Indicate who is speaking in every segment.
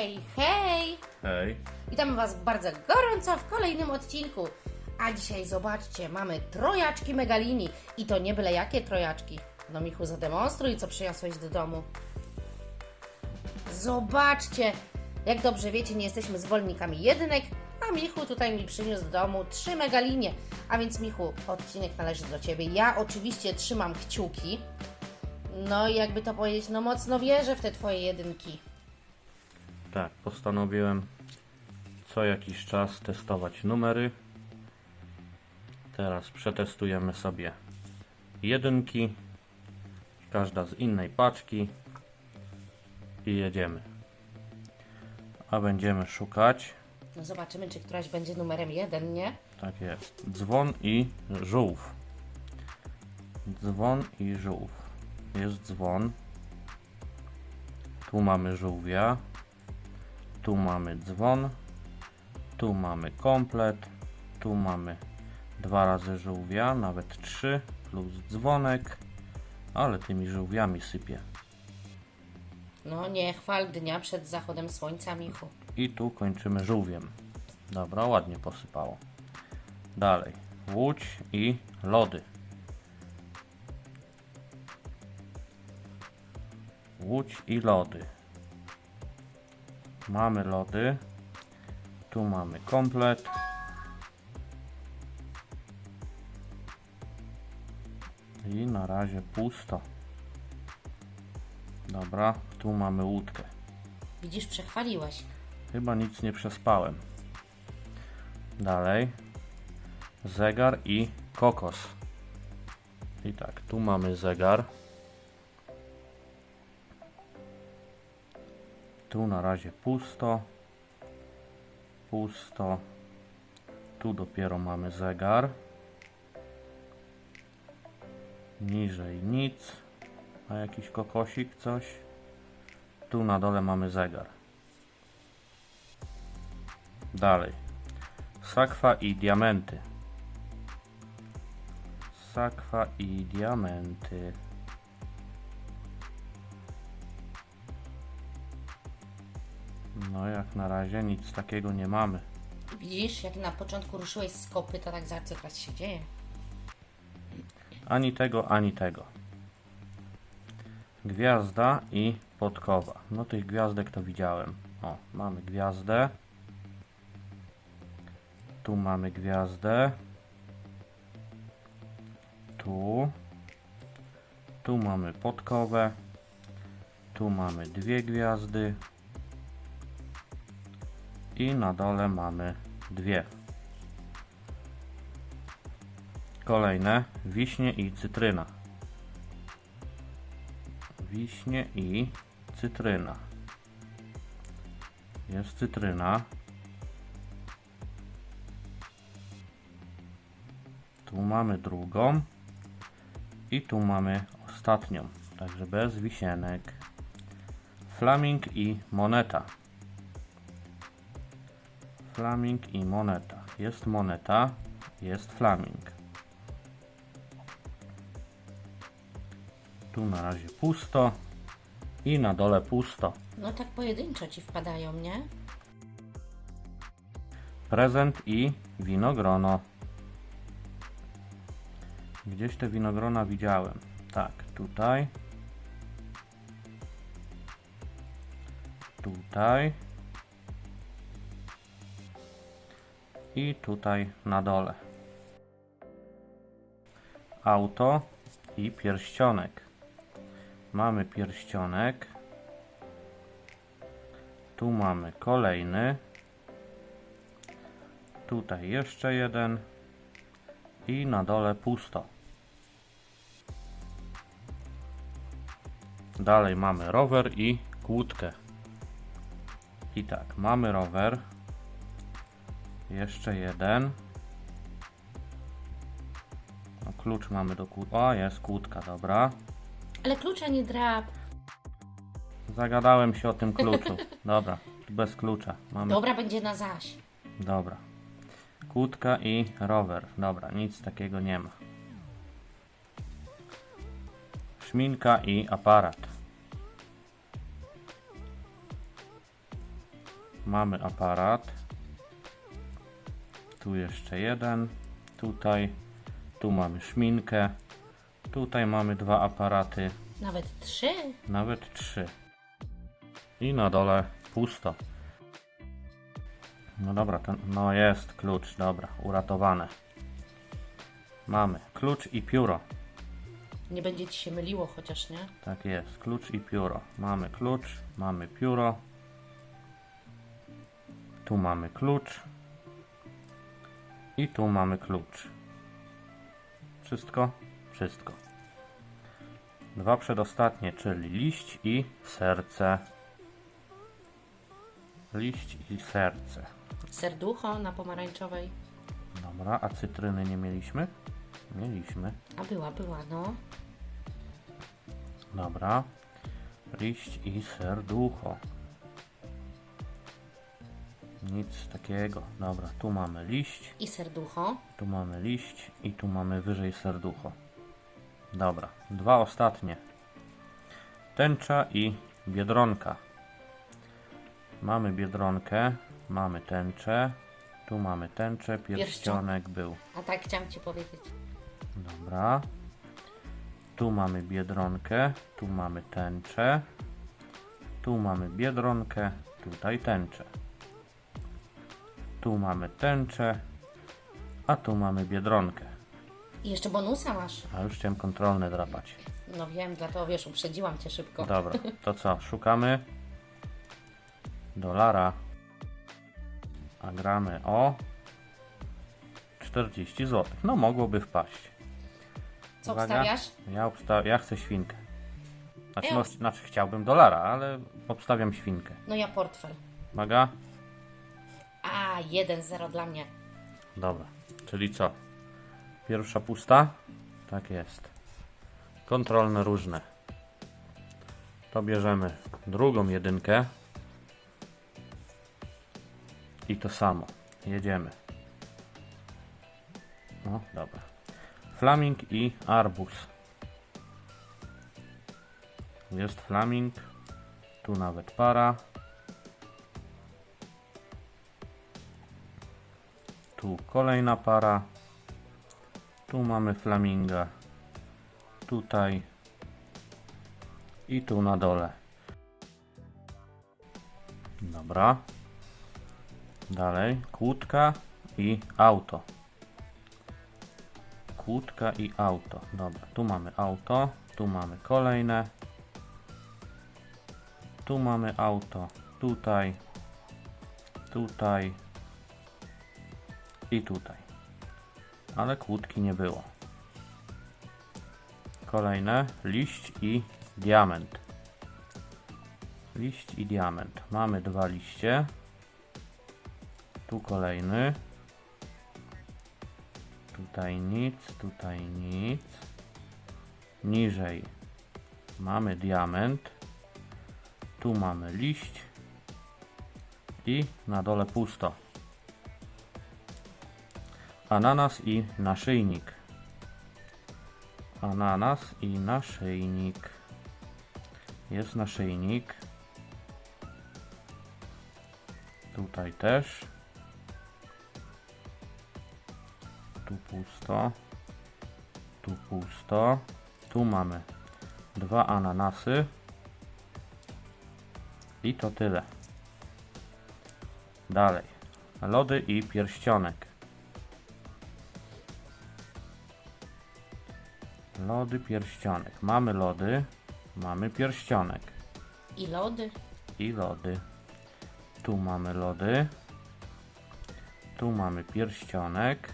Speaker 1: Hej, hej!
Speaker 2: Hej.
Speaker 1: Witamy Was bardzo gorąco w kolejnym odcinku. A dzisiaj zobaczcie, mamy trojaczki Megalini. I to nie byle jakie trojaczki. No Michu, zademonstruj, co przyniosłeś do domu. Zobaczcie! Jak dobrze wiecie, nie jesteśmy zwolennikami jedynek, a Michu tutaj mi przyniósł do domu trzy megalinie. A więc Michu, odcinek należy do Ciebie. Ja oczywiście trzymam kciuki. No i jakby to powiedzieć, no mocno wierzę w te Twoje jedynki.
Speaker 2: Tak, postanowiłem co jakiś czas testować numery. Teraz przetestujemy sobie jedynki, każda z innej paczki i jedziemy. A będziemy szukać,
Speaker 1: No zobaczymy, czy któraś będzie numerem jeden, nie?
Speaker 2: tak jest, dzwon i żółw. Dzwon i żółw. Jest dzwon. Tu mamy żółwia. Tu mamy dzwon. Tu mamy komplet. Tu mamy dwa razy żółwia, nawet trzy, plus dzwonek. Ale tymi żółwiami sypie.
Speaker 1: No nie chwal dnia przed zachodem słońca, Michu.
Speaker 2: I tu kończymy żółwiem. Dobra, ładnie posypało. Dalej. Łódź i lody. Łódź i lody. Mamy lody. Tu mamy komplet. I na razie pusto. Dobra, tu mamy łódkę.
Speaker 1: Widzisz, przechwaliłeś.
Speaker 2: Chyba nic nie przespałem. Dalej. Zegar i kokos. I tak, tu mamy zegar. Tu na razie pusto. Pusto. Tu dopiero mamy zegar. Niżej nic. A jakiś kokosik, coś. Tu na dole mamy zegar. Dalej. Sakwa i diamenty. Sakwa i diamenty. No jak na razie nic takiego nie mamy.
Speaker 1: Widzisz, jak na początku ruszyłeś z kopy, to tak za co teraz się dzieje.
Speaker 2: Ani tego, ani tego. Gwiazda i podkowa. No tych gwiazdek to widziałem. O, mamy gwiazdę. Tu mamy gwiazdę. Tu. Tu mamy podkowę. Tu mamy dwie gwiazdy. I na dole mamy dwie. Kolejne wiśnie i cytryna. Wiśnie i cytryna. Jest cytryna. Tu mamy drugą. I tu mamy ostatnią. Także bez wisienek. Flaming i moneta. Flaming i moneta. Jest moneta, jest flaming. Tu na razie pusto i na dole pusto.
Speaker 1: No tak pojedynczo ci wpadają, nie?
Speaker 2: Prezent i winogrono. Gdzieś te winogrona widziałem. Tak, tutaj. Tutaj. I tutaj na dole. Auto i pierścionek. Mamy pierścionek. Tu mamy kolejny. Tutaj jeszcze jeden. I na dole pusto. Dalej mamy rower i kłódkę. I tak, mamy rower. Jeszcze jeden. No, klucz mamy do kłódki. O, jest kłódka, dobra.
Speaker 1: Ale klucza nie drap.
Speaker 2: Zagadałem się o tym kluczu. Dobra, bez klucza. Mamy
Speaker 1: Dobra, będzie na zaś.
Speaker 2: Dobra. Kłódka i rower. Dobra, nic takiego nie ma. Szminka i aparat. mamy aparat. Tu jeszcze jeden. Tutaj. Tu mamy szminkę. Tutaj mamy dwa aparaty.
Speaker 1: Nawet trzy?
Speaker 2: Nawet trzy. I na dole pusto. No dobra, ten, no jest klucz, dobra, uratowane. Mamy klucz i pióro.
Speaker 1: Nie będzie ci się myliło chociaż, nie?
Speaker 2: Tak jest, klucz i pióro. Mamy klucz, mamy pióro. Tu mamy klucz. I tu mamy klucz. Wszystko? Wszystko. Dwa przedostatnie, czyli liść i serce. Liść i serce.
Speaker 1: Serducho na pomarańczowej.
Speaker 2: Dobra, a cytryny nie mieliśmy? Mieliśmy.
Speaker 1: A była, była, no.
Speaker 2: Dobra. Liść i serducho. Nic takiego. Dobra, tu mamy liść,
Speaker 1: I serducho.
Speaker 2: tu mamy liść i tu mamy wyżej serducho. Dobra, dwa ostatnie. Tęcza i biedronka. Mamy biedronkę, mamy tęczę, tu mamy tęczę, pierścionek był.
Speaker 1: A tak chciałam ci powiedzieć.
Speaker 2: Dobra. Tu mamy biedronkę, tu mamy tęczę. Tu mamy biedronkę, tutaj tęczę. Tu mamy tęczę, a tu mamy biedronkę.
Speaker 1: I jeszcze bonusa masz.
Speaker 2: A już chciałem kontrolne drapać.
Speaker 1: No wiem, dlatego wiesz, uprzedziłam cię szybko.
Speaker 2: Dobra, to co? Szukamy dolara. A gramy o 40 zł. No mogłoby wpaść.
Speaker 1: Co
Speaker 2: Uwaga.
Speaker 1: wstawiasz?
Speaker 2: Ja, obsta- ja chcę świnkę. Znaczy, no, znaczy chciałbym dolara, ale obstawiam świnkę.
Speaker 1: No ja portfel.
Speaker 2: Uwaga.
Speaker 1: A, 1-0 dla mnie.
Speaker 2: Dobra. Czyli co? Pierwsza pusta? Tak jest. Kontrolne różne. To bierzemy drugą jedynkę. I to samo. Jedziemy. No, dobra. Flaming i arbus. Jest flaming. Tu nawet para. Tu kolejna para. Tu mamy flaminga. Tutaj. I tu na dole. Dobra. Dalej. Kłódka i auto. Kłódka i auto. Dobra. Tu mamy auto. Tu mamy kolejne. Tu mamy auto. Tutaj. Tutaj i tutaj. Ale kłódki nie było. Kolejne liść i diament. Liść i diament. Mamy dwa liście. Tu kolejny. Tutaj nic, tutaj nic. Niżej mamy diament. Tu mamy liść. I na dole pusto ananas i naszyjnik. Ananas i naszyjnik. Jest naszyjnik. Tutaj też. Tu pusto. Tu pusto. Tu mamy dwa ananasy. I to tyle. Dalej. Lody i pierścionek. Lody, pierścionek. Mamy lody, mamy pierścionek
Speaker 1: I lody.
Speaker 2: i lody. Tu mamy lody. Tu mamy pierścionek.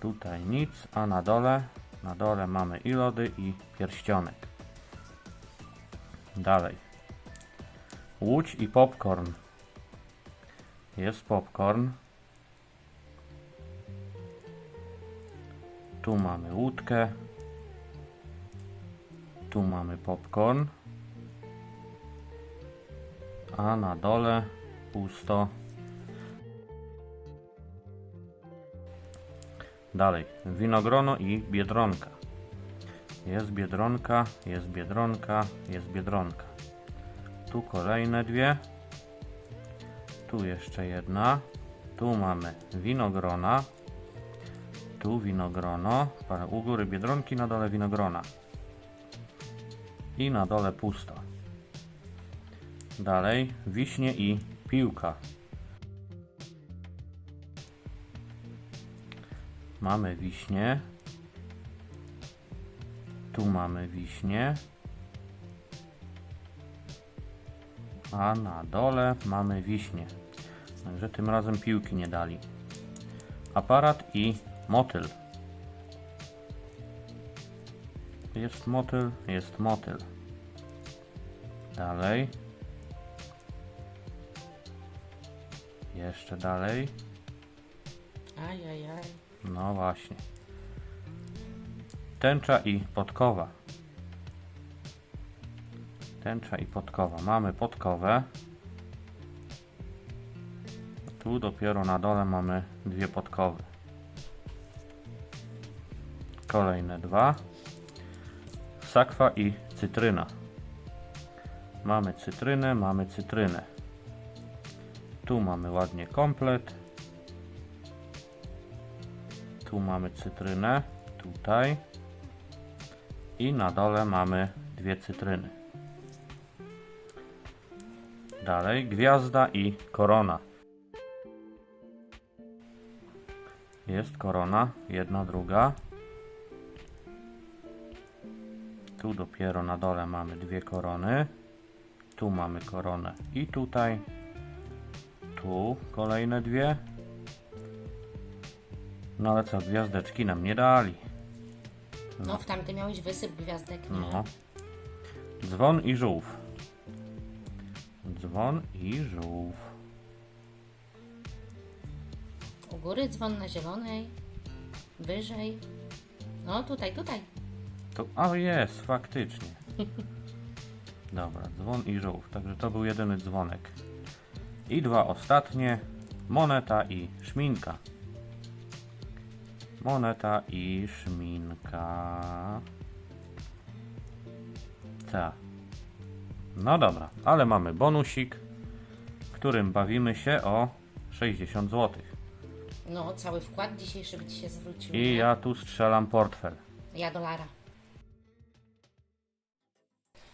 Speaker 2: Tutaj nic, a na dole, na dole mamy i lody i pierścionek. Dalej. Łódź i popcorn. Jest popcorn. Tu mamy łódkę. Tu mamy popcorn. A na dole pusto. Dalej. Winogrono i biedronka. Jest biedronka, jest biedronka, jest biedronka. Tu kolejne dwie. Tu jeszcze jedna. Tu mamy winogrona. Tu winogrono. Parę U góry biedronki, na dole winogrona. I na dole pusto. Dalej wiśnie i piłka. Mamy wiśnie. Tu mamy wiśnie. A na dole mamy wiśnie. Także tym razem piłki nie dali. Aparat i motyl. Jest motyl, jest motyl. Dalej. Jeszcze dalej.
Speaker 1: Ajajaj.
Speaker 2: No właśnie. Tęcza i podkowa. Tęcza i podkowa. Mamy podkowę. Tu dopiero na dole mamy dwie podkowy. Kolejne dwa. Sakwa i cytryna. Mamy cytrynę, mamy cytrynę. Tu mamy ładnie komplet. Tu mamy cytrynę, tutaj. I na dole mamy dwie cytryny. Dalej gwiazda i korona. Jest korona, jedna, druga. Tu dopiero na dole mamy dwie korony. Tu mamy koronę i tutaj. Tu kolejne dwie. No ale co, gwiazdeczki nam nie dali.
Speaker 1: No, w tamtym miałeś wysyp gwiazdek, nie?
Speaker 2: No. Dzwon i żółw. Dzwon i żółw.
Speaker 1: U góry dzwon na zielonej. Wyżej. No, tutaj, tutaj.
Speaker 2: To, a jest, faktycznie. Dobra, dzwon i żółw. Także to był jedyny dzwonek. I dwa ostatnie. Moneta i szminka. Moneta i szminka. Tak. No dobra, ale mamy bonusik, którym bawimy się o 60 zł.
Speaker 1: No, cały wkład dzisiejszy by ci się zwrócił.
Speaker 2: I
Speaker 1: nie?
Speaker 2: ja tu strzelam portfel.
Speaker 1: Ja dolara.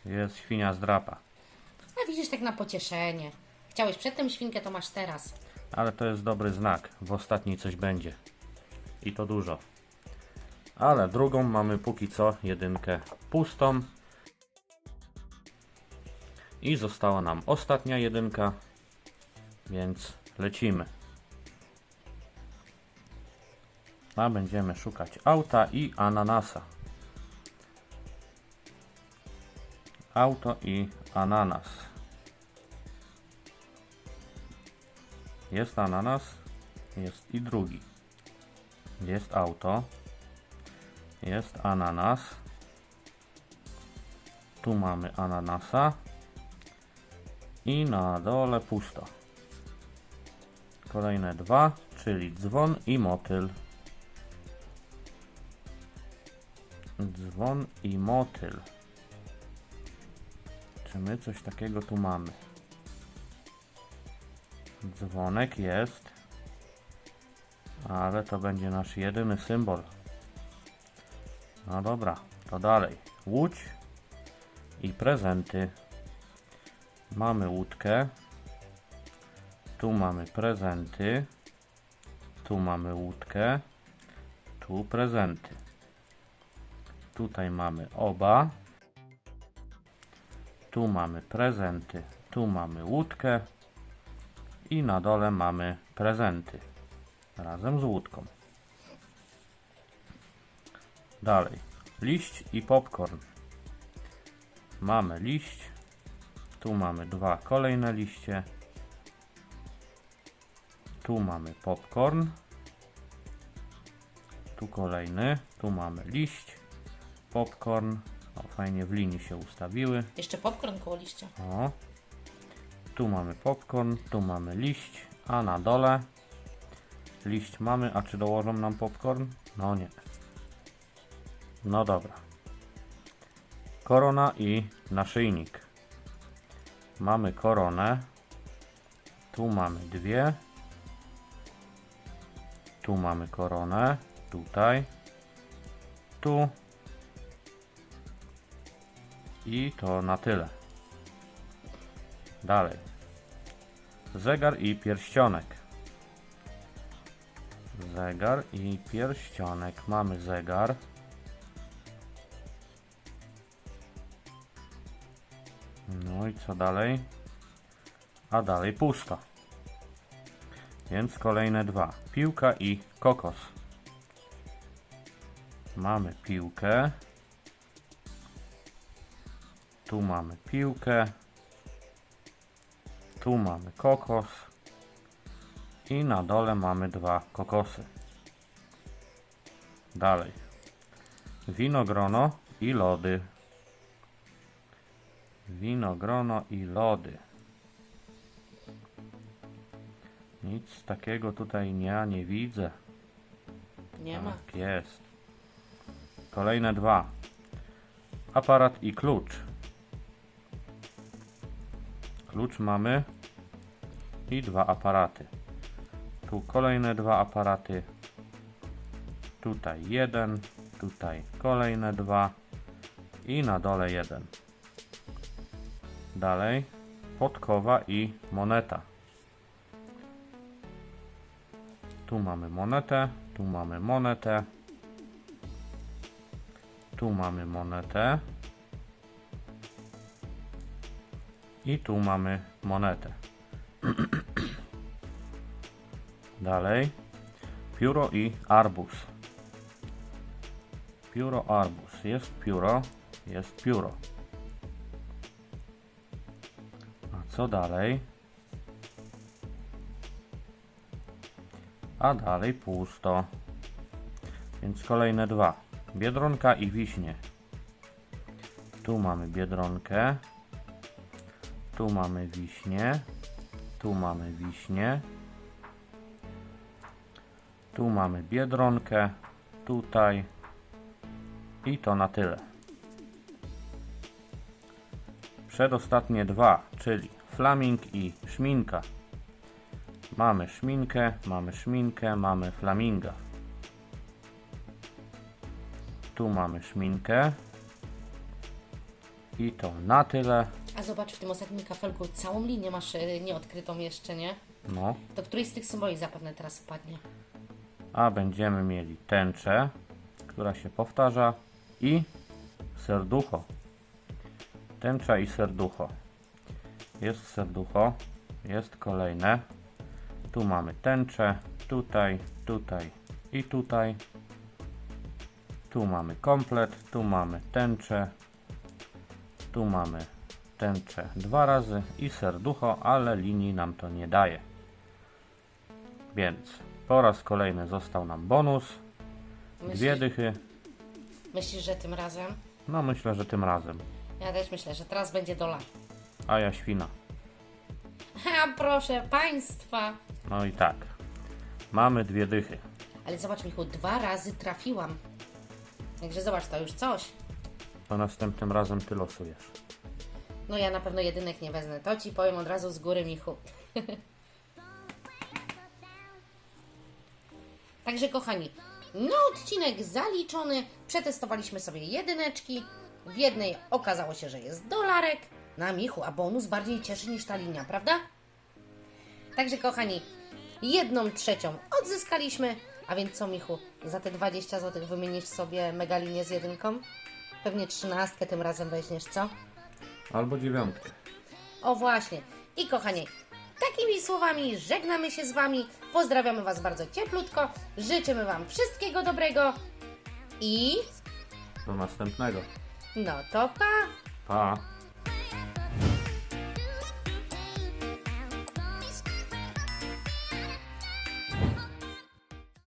Speaker 2: Jest świnia z drapa.
Speaker 1: A widzisz, tak na pocieszenie. Chciałeś przedtem świnkę, to masz teraz.
Speaker 2: Ale to jest dobry znak. W ostatniej coś będzie. I to dużo. Ale drugą mamy póki co jedynkę pustą. I została nam ostatnia jedynka. Więc lecimy. A będziemy szukać auta i ananasa. Auto i ananas. Jest ananas, jest i drugi. Jest auto, jest ananas. Tu mamy ananasa i na dole pusto. Kolejne dwa, czyli dzwon i motyl. Dzwon i motyl. Czy my coś takiego tu mamy? Dzwonek jest, ale to będzie nasz jedyny symbol. No dobra, to dalej. Łódź i prezenty. Mamy łódkę. Tu mamy prezenty. Tu mamy łódkę. Tu prezenty. Tutaj mamy oba. Tu mamy prezenty. Tu mamy łódkę. I na dole mamy prezenty. Razem z łódką. Dalej. Liść i popcorn. Mamy liść. Tu mamy dwa kolejne liście. Tu mamy popcorn. Tu kolejny. Tu mamy liść. Popcorn. O, fajnie w linii się ustawiły.
Speaker 1: Jeszcze popcorn koło liścia.
Speaker 2: O. Tu mamy popcorn, tu mamy liść, a na dole liść mamy, a czy dołożą nam popcorn? No nie. No dobra. Korona i naszyjnik. Mamy koronę. Tu Tu mamy dwie. Tu mamy koronę. Tutaj. Tu. I to na tyle. Dalej. Zegar i pierścionek. Zegar i pierścionek. Mamy zegar. No i co dalej? A dalej pusto. Więc kolejne dwa. Piłka i kokos. Mamy piłkę. Tu mamy piłkę. Tu mamy kokos. I na dole mamy dwa kokosy. Dalej. Winogrono i lody. Winogrono i lody. Nic takiego tutaj nie, nie widzę.
Speaker 1: Nie ma.
Speaker 2: Tak jest. Kolejne dwa. Aparat i klucz. Klucz mamy i dwa aparaty. Tu kolejne dwa aparaty. Tutaj jeden, tutaj kolejne dwa i na dole jeden. Dalej podkowa i moneta. Tu mamy monetę, tu mamy monetę. Tu mamy monetę. I tu mamy monetę. Dalej. Pióro i arbuz. Pióro, arbuz. Jest pióro, jest pióro. A co dalej? A dalej pusto. Więc kolejne dwa. Biedronka i wiśnie. Tu mamy biedronkę. Tu mamy wiśnie. Tu mamy wiśnie. Tu mamy biedronkę. Tutaj. I to na tyle. Przedostatnie dwa, czyli flaming i szminka. Mamy szminkę, mamy szminkę, mamy flaminga. Tu mamy szminkę. I to na tyle.
Speaker 1: A zobacz, w tym ostatnim kafelku całą linię masz e, nieodkrytą jeszcze, nie?
Speaker 2: No.
Speaker 1: Do której z tych symboli zapewne teraz wpadnie?
Speaker 2: A będziemy mieli tęczę, która się powtarza i serducho. Tęcza i serducho. Jest serducho, jest kolejne. Tu mamy tęczę, tutaj, tutaj i tutaj. Tu mamy komplet, tu mamy tęczę, tu mamy tęczę dwa razy i serducho, ale linii nam to nie daje. Więc po raz kolejny został nam bonus. Dwie
Speaker 1: Myślisz,
Speaker 2: dychy.
Speaker 1: myślisz, że tym razem?
Speaker 2: No myślę, że tym razem.
Speaker 1: Ja też myślę, że teraz będzie dolar.
Speaker 2: A ja świna.
Speaker 1: Ha, proszę Państwa!
Speaker 2: No i tak. Mamy dwie dychy.
Speaker 1: Ale zobacz, Michu, dwa razy trafiłam. Także zobacz, to już coś.
Speaker 2: To następnym razem ty losujesz.
Speaker 1: No ja na pewno jedynek nie wezmę. To Ci powiem od razu z góry, Michu. Także kochani, no odcinek zaliczony. Przetestowaliśmy sobie jedyneczki. W jednej okazało się, że jest dolarek. Na Michu, a bonus bardziej cieszy niż ta linia, prawda? Także kochani, jedną trzecią odzyskaliśmy. A więc co, Michu, za te 20 zł wymienisz sobie megalinię z jedynką? Pewnie trzynastkę tym razem weźmiesz, co?
Speaker 2: Albo dziewiątkę.
Speaker 1: O właśnie. I kochani, takimi słowami żegnamy się z Wami. Pozdrawiamy Was bardzo cieplutko. Życzymy Wam wszystkiego dobrego. I
Speaker 2: Do następnego.
Speaker 1: no to pa!
Speaker 2: Pa.